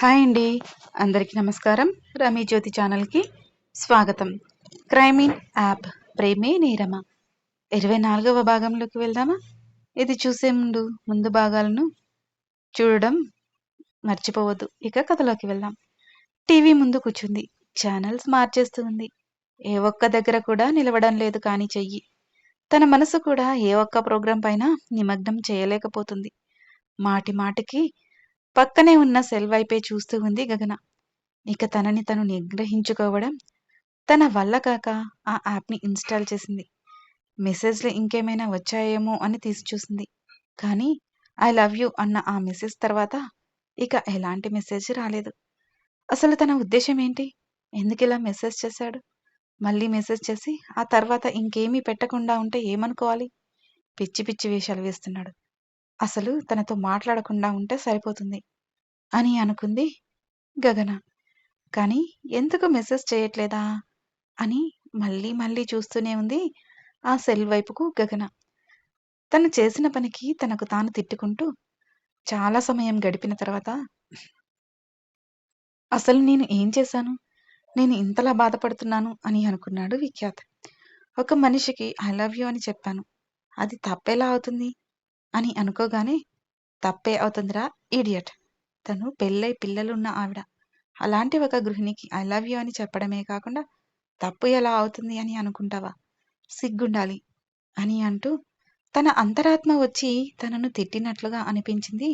Hi అండి. అందరికీ నమస్కారం. రమీ జ్యోతి ఛానల్కి స్వాగతం. క్రైమిన్ యాప్ ప్రేమే నేరమ. ఇరవై నాలుగవ భాగంలోకి వెళ్దామా? ఇది చూసే ముందు ముందు భాగాలను చూడడం మర్చిపోవద్దు. ఇక కథలోకి వెళ్దాం. టీవీ ముందు కూర్చుంది. ఛానల్స్ మార్చేస్తూ ఉంది. ఏ ఒక్క దగ్గర కూడా నిలవడం లేదు కానీ చెయ్యి. తన మనసు కూడా ఏ ఒక్క ప్రోగ్రాం పైన నిమగ్నం చేయలేకపోతుంది. మాటి మాటికి పక్కనే ఉన్న సెల్ వైపే చూస్తూ ఉంది గగన. ఇక తనని తను నిగ్రహించుకోవడం తన వల్ల కాక ఆ యాప్ని ఇన్స్టాల్ చేసింది. మెసేజ్లు ఇంకేమైనా వచ్చాయేమో అని తీసి చూసింది. కానీ ఐ లవ్ యూ అన్న ఆ మెసేజ్ తర్వాత ఇక ఎలాంటి మెసేజ్ రాలేదు. అసలు తన ఉద్దేశం ఏంటి? ఎందుకు ఇలా మెసేజ్ చేశాడు? మళ్ళీ మెసేజ్ చేసి ఆ తర్వాత ఇంకేమీ పెట్టకుండా ఉంటే ఏమనుకోవాలి? పిచ్చి పిచ్చి వేషాలు వేస్తున్నాడు. అసలు తనతో మాట్లాడకుండా ఉంటే సరిపోతుంది అని అనుకుంది గగన. కానీ ఎందుకు మెసేజ్ చేయట్లేదా? అని మళ్ళీ మళ్ళీ చూస్తూనే ఉంది ఆ సెల్ వైపుకు గగన. తను చేసిన పనికి తనకు తాను తిట్టుకుంటూ చాలా సమయం గడిపిన తర్వాత అసలు నేను ఏం చేశాను? నేను ఇంతలా బాధపడుతున్నాను అని అనుకున్నాడు విఖ్యాత్. ఒక మనిషికి ఐ లవ్ యూ అని చెప్పాను. అది తప్పేలా అవుతుంది? అని అనుకోగానే తప్పే అవుతుందిరా ఈడియట్ తను పెళ్ళై పిల్లలున్న ఆవిడ. అలాంటి ఒక గృహిణికి ఐ లవ్ యూ అని చెప్పడమే కాకుండా తప్పు ఎలా అవుతుంది అని అనుకుంటావా? సిగ్గుండాలి అని అంటూ తన అంతరాత్మ వచ్చి తనను తిట్టినట్లుగా అనిపించింది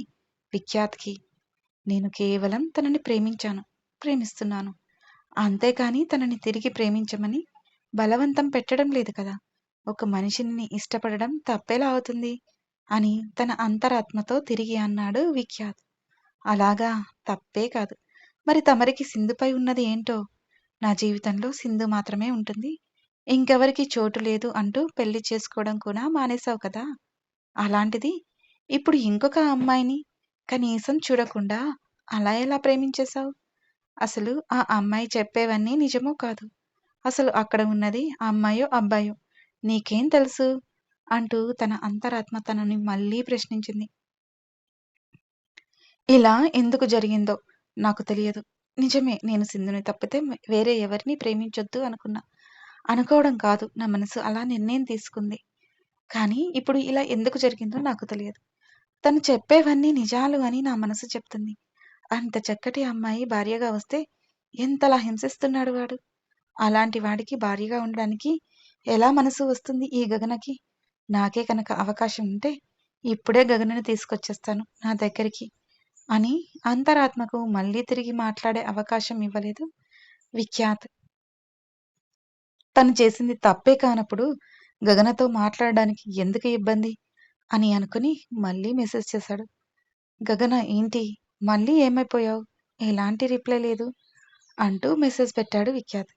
విఖ్యాత్కి. నేను కేవలం తనని ప్రేమించాను ప్రేమిస్తున్నాను. అంతేకాని తనని తిరిగి ప్రేమించమని బలవంతం పెట్టడం లేదు కదా. ఒక మనిషిని ఇష్టపడడం తప్పేలా అవుతుంది. అని తన అంతరాత్మతో తిరిగి అన్నాడు విఖ్యాత్. అలాగా తప్పే కాదు. మరి తమరికి సింధుపై ఉన్నది ఏంటో? నా జీవితంలో సింధు మాత్రమే ఉంటుంది. ఇంకెవరికి చోటు లేదు అంటూ పెళ్ళి చేసుకోవడం కూడా మానేశావు కదా? అలాంటిది? ఇప్పుడు ఇంకొక అమ్మాయిని కనీసం చూడకుండా అలా ఎలా ప్రేమించేశావు? అసలు ఆ అమ్మాయి చెప్పేవన్నీ నిజమో కాదు. అసలు అక్కడ ఉన్నది అమ్మాయో అబ్బాయో? నీకేం తెలుసు? అంటూ తన అంతరాత్మ తనని మళ్ళీ ప్రశ్నించింది. ఇలా ఎందుకు జరిగిందో నాకు తెలియదు. నిజమే నేను సింధుని తప్పితే వేరే ఎవరిని ప్రేమించొద్దు అనుకున్నా. అనుకోవడం కాదు నా మనసు అలా నిర్ణయం తీసుకుంది. కానీ ఇప్పుడు ఇలా ఎందుకు జరిగిందో నాకు తెలియదు. తను చెప్పేవన్నీ నిజాలు అని నా మనసు చెప్తుంది. అంత చక్కటి అమ్మాయి భార్యగా వస్తే ఎంతలా హింసిస్తున్నాడు వాడు. అలాంటి వాడికి భార్యగా ఉండడానికి ఎలా మనసు వస్తుంది ఈ గగనకి? నాకే కనుక అవకాశం ఉంటే ఇప్పుడే గగనని తీసుకొచ్చేస్తాను నా దగ్గరికి. అని అంతరాత్మకు మళ్ళీ తిరిగి మాట్లాడే అవకాశం ఇవ్వలేదు విఖ్యాత్. తను చేసింది తప్పే కానప్పుడు గగనతో మాట్లాడడానికి ఎందుకు ఇబ్బంది? అని అనుకుని మళ్ళీ మెసేజ్ చేశాడు. గగన ఏంటి? మళ్ళీ ఏమైపోయావు? ఎలాంటి రిప్లై లేదు? అంటూ మెసేజ్ పెట్టాడు విఖ్యాత్.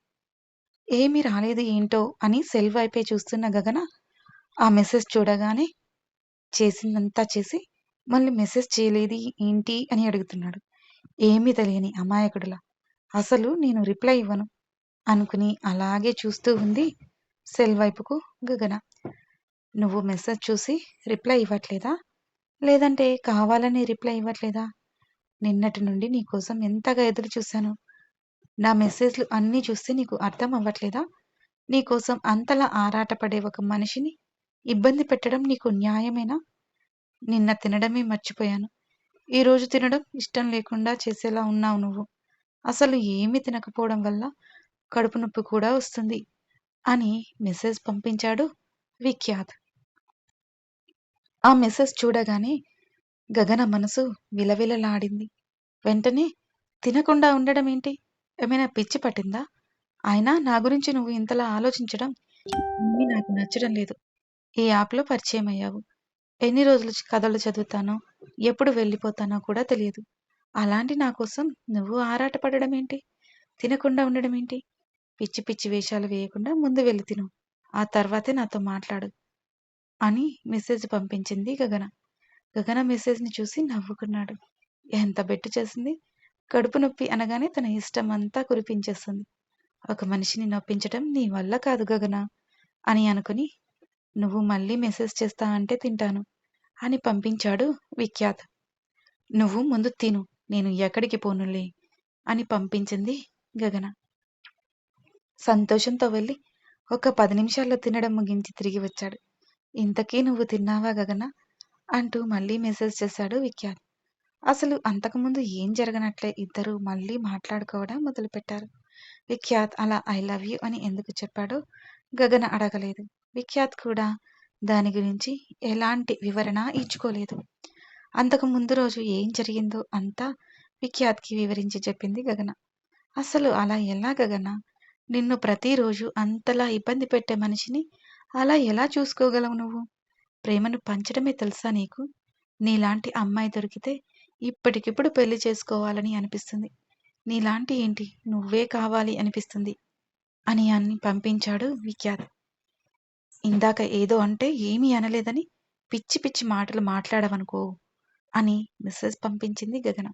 ఏమీ రాలేదు ఏంటో అని సెల్ వైపే చూస్తున్న గగన ఆ మెసేజ్ చూడగానే చేసిందంతా చేసి మళ్ళీ మెసేజ్ చేయలేది ఏంటి అని అడుగుతున్నాడు. ఏమీ తెలియని అమాయకుడులా. అసలు నేను రిప్లై ఇవ్వను అనుకుని అలాగే చూస్తూ ఉంది సెల్ వైపుకు గగన. నువ్వు మెసేజ్ చూసి రిప్లై ఇవ్వట్లేదా? లేదంటే కావాలని రిప్లై ఇవ్వట్లేదా? నిన్నటి నుండి నీకోసం ఎంతగా ఎదురు చూశాను. నా మెసేజ్లు అన్నీ చూస్తే నీకు అర్థం అవ్వట్లేదా? నీకోసం అంతలా ఆరాటపడే ఒక మనిషిని ఇబ్బంది పెట్టడం నీకు న్యాయమేనా? నిన్న తినడమే మర్చిపోయాను. ఈరోజు తినడం ఇష్టం లేకుండా చేసేలా ఉన్నావు నువ్వు. అసలు ఏమీ తినకపోవడం వల్ల కడుపు నొప్పి కూడా వస్తుంది అని మెసేజ్ పంపించాడు విఖ్యాత్. ఆ మెసేజ్ చూడగానే గగన మనసు విలవిలలాడింది. వెంటనే తినకుండా ఉండడం ఏంటి? ఏమైనా పిచ్చి పట్టిందా? అయినా నా గురించి నువ్వు ఇంతలా ఆలోచించడం ఏమీ నాకు నచ్చడం లేదు. ఈ యాప్లో పరిచయం అయ్యావు ఎన్ని రోజులు కథలు చదువుతానో ఎప్పుడు వెళ్ళిపోతానో కూడా తెలియదు. అలాంటి నా కోసం నువ్వు ఆరాటపడడం ఏంటి? తినకుండా ఉండడం ఏంటి? పిచ్చి పిచ్చి వేషాలు వేయకుండా ముందు వెళ్ళి తిను. ఆ తర్వాతే నాతో మాట్లాడు అని మెసేజ్ పంపించింది గగన. గగన మెసేజ్ని చూసి నవ్వుకున్నాడు. ఎంత బెట్టు చేసింది? కడుపు నొప్పి అనగానే తన ఇష్టం అంతా కురిపించేస్తుంది. ఒక మనిషిని నొప్పించటం నీ వల్ల కాదు గగన అని అనుకుని నువ్వు మళ్ళీ మెసేజ్ చేస్తా అంటే తింటాను అని పంపించాడు విఖ్యాత్. నువ్వు ముందు తిను నేను ఎక్కడికి పోనులే అని పంపించింది గగన. సంతోషంతో వెళ్ళి ఒక పది నిమిషాల్లో తినడం ముగించి తిరిగి వచ్చాడు. ఇంతకీ నువ్వు తిన్నావా గగన? అంటూ మళ్ళీ మెసేజ్ చేశాడు విఖ్యాత్. అసలు అంతకుముందు ఏం జరగనట్లే ఇద్దరు మళ్ళీ మాట్లాడుకోవడం మొదలుపెట్టారు. విఖ్యాత్ అలా ఐ లవ్ యూ అని ఎందుకు చెప్పాడో గగన అడగలేదు. విఖ్యాత్ కూడా దాని గురించి ఎలాంటి వివరణ ఇచ్చుకోలేదు. అంతకు ముందు రోజు ఏం జరిగిందో అంతా విఖ్యాత్కి వివరించి చెప్పింది గగన. అసలు అలా ఎలా గగన? నిన్ను ప్రతిరోజు అంతలా ఇబ్బంది పెట్టే మనిషిని అలా ఎలా చూసుకోగలవు నువ్వు? ప్రేమను పంచడమే తెలుసా నీకు? నీలాంటి అమ్మాయి దొరికితే ఇప్పటికిప్పుడు పెళ్ళి చేసుకోవాలని అనిపిస్తుంది. నీలాంటి ఏంటి? నువ్వే కావాలి అనిపిస్తుంది. అని అన్ని పంపించాడు విఖ్యాత్. ఇందాక ఏదో అంటే ఏమీ అనలేదని పిచ్చి పిచ్చి మాటలు మాట్లాడవనుకో అని మెసేజ్ పంపించింది గగన.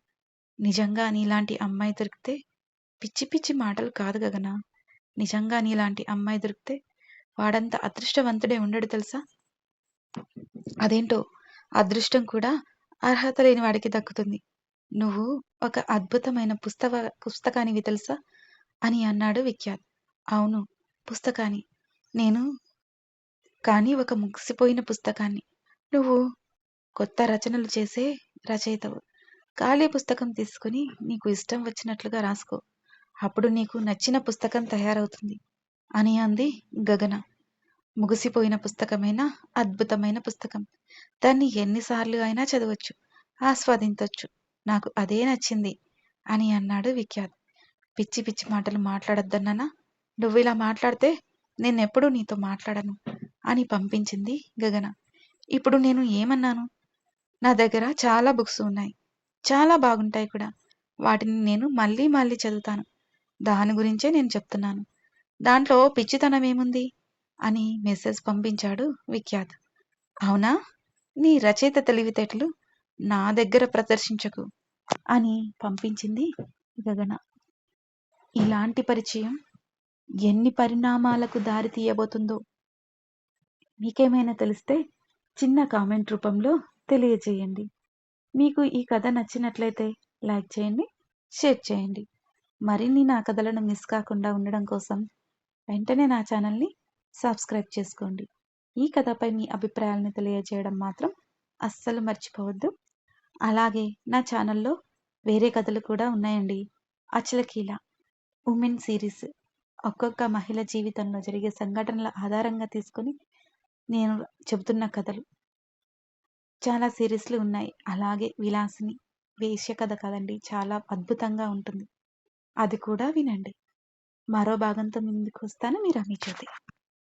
నిజంగా నీలాంటి అమ్మాయి దొరికితే పిచ్చి పిచ్చి మాటలు కాదు గగన. నిజంగా నీలాంటి అమ్మాయి దొరికితే వాడంత అదృష్టవంతుడే ఉండడు తెలుసా? అదేంటో? అదృష్టం కూడా అర్హత లేని వాడికి దక్కుతుంది. నువ్వు ఒక అద్భుతమైన పుస్తక పుస్తకానివి తెలుసా? అని అన్నాడు విఖ్యాత్. అవును పుస్తకాన్ని నేను కానీ ఒక ముగిసిపోయిన పుస్తకాన్ని. నువ్వు కొత్త రచనలు చేసే రచయితవు. ఖాళీ పుస్తకం తీసుకుని నీకు ఇష్టం వచ్చినట్లుగా రాసుకో. అప్పుడు నీకు నచ్చిన పుస్తకం తయారవుతుంది. అని అంది గగన. ముగిసిపోయిన పుస్తకమైన అద్భుతమైన పుస్తకం. దాన్ని ఎన్నిసార్లు అయినా చదవచ్చు ఆస్వాదించవచ్చు నాకు అదే నచ్చింది అని అన్నాడు విఖ్యాత్. పిచ్చి పిచ్చి మాటలు మాట్లాడొద్దన్నానా? నువ్వు ఇలా మాట్లాడితే నేనెప్పుడు నీతో మాట్లాడను. అని పంపించింది గగన. ఇప్పుడు నేను ఏమన్నాను? నా దగ్గర చాలా బుక్స్ ఉన్నాయి. చాలా బాగుంటాయి కూడా. వాటిని నేను మళ్ళీ మళ్ళీ చదువుతాను. దాని గురించే నేను చెప్తున్నాను. దాంట్లో పిచ్చితనం ఏముంది? అని మెసేజ్ పంపించాడు విఖ్యాత్. అవునా? నీ రచయిత తెలివితేటలు నా దగ్గర ప్రదర్శించకు అని పంపించింది గగన. ఇలాంటి పరిచయం ఎన్ని పరిణామాలకు దారి తీయబోతుందో మీకేమైనా తెలిస్తే చిన్న కామెంట్ రూపంలో తెలియజేయండి. మీకు ఈ కథ నచ్చినట్లయితే లైక్ చేయండి షేర్ చేయండి. మరిన్ని నా కథలను మిస్ కాకుండా ఉండడం కోసం వెంటనే నా ఛానల్ని సబ్స్క్రైబ్ చేసుకోండి. ఈ కథపై మీ అభిప్రాయాలను తెలియజేయడం మాత్రం అస్సలు మర్చిపోవద్దు. అలాగే నా ఛానల్లో వేరే కథలు కూడా ఉన్నాయండి. అచలకీల ఉమెన్ సిరీస్. ఒక్కొక్క మహిళ జీవితంలో జరిగే సంఘటనల ఆధారంగా తీసుకొని నేను చెబుతున్న కథలు. చాలా సిరీస్లు ఉన్నాయి. అలాగే విలాసిని వేశ్య కథ కదండి చాలా అద్భుతంగా ఉంటుంది. అది కూడా వినండి. మరో భాగంతో ముందుకు వస్తాను. మీరు అమ్మి జ్యోతి.